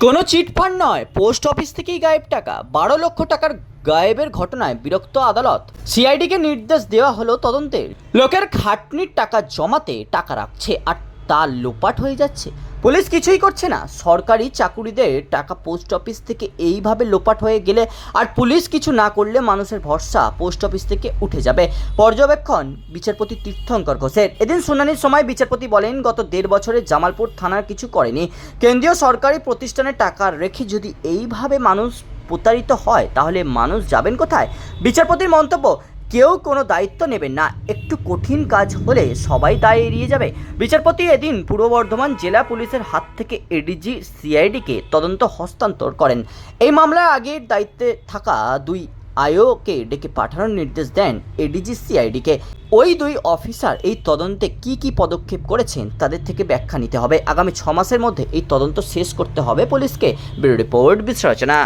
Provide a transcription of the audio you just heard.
কোনো চিটফান্ড নয়, post office থেকেই গায়েব টাকা। বারো লক্ষ টাকার গায়েবের ঘটনায় বিরক্ত আদালত। সিআইডিকে নির্দেশ দেওয়া হলো তদন্তের। লোকের খাটনির টাকা জমাতে টাকা রাখছে আর তা লোপাট হয়ে যাচ্ছে। পুলিশ কিছুই করছে না। সরকারি চাকুরিদের টাকা পোস্ট অফিস থেকে এইভাবে লোপাট হয়ে গেলে আর পুলিশ কিছু না করলে মানুষের ভরসা পোস্ট অফিস থেকে উঠে যাবে। পর্যবেক্ষণ, বিচারপতি তীর্থঙ্কর ঘোষের। এদিন শুনানির সময় বিচারপতি বলেন, গত দেড় বছরে জামালপুর থানার কিছু করেনি। কেন্দ্রীয় সরকারি প্রতিষ্ঠানে টাকা রেখে যদি এইভাবে মানুষ প্রতারিত হয়, তাহলে মানুষ যাবেন কোথায়? বিচারপতির মন্তব্য কেউ কোনো দায়িত্ব নেবেন না। একটু কঠিন কাজ হলে সবাই দায় এড়িয়ে যাবে। বিচারপতি এদিন পূর্ব বর্ধমান জেলা পুলিশের হাত থেকে এডিজি সিআইডিকে তদন্ত হস্তান্তর করেন। এই মামলার আগের দায়িত্বে থাকা দুই আয়োকে ডেকে পাঠানোর নির্দেশ দেন এডিজি সিআইডিকে। ওই দুই অফিসার এই তদন্তে কি কি পদক্ষেপ করেছেন তাদের থেকে ব্যাখ্যা নিতে হবে। আগামী ছ মাসের মধ্যে এই তদন্ত শেষ করতে হবে পুলিশকে। Bureau report বিশ্লেষণা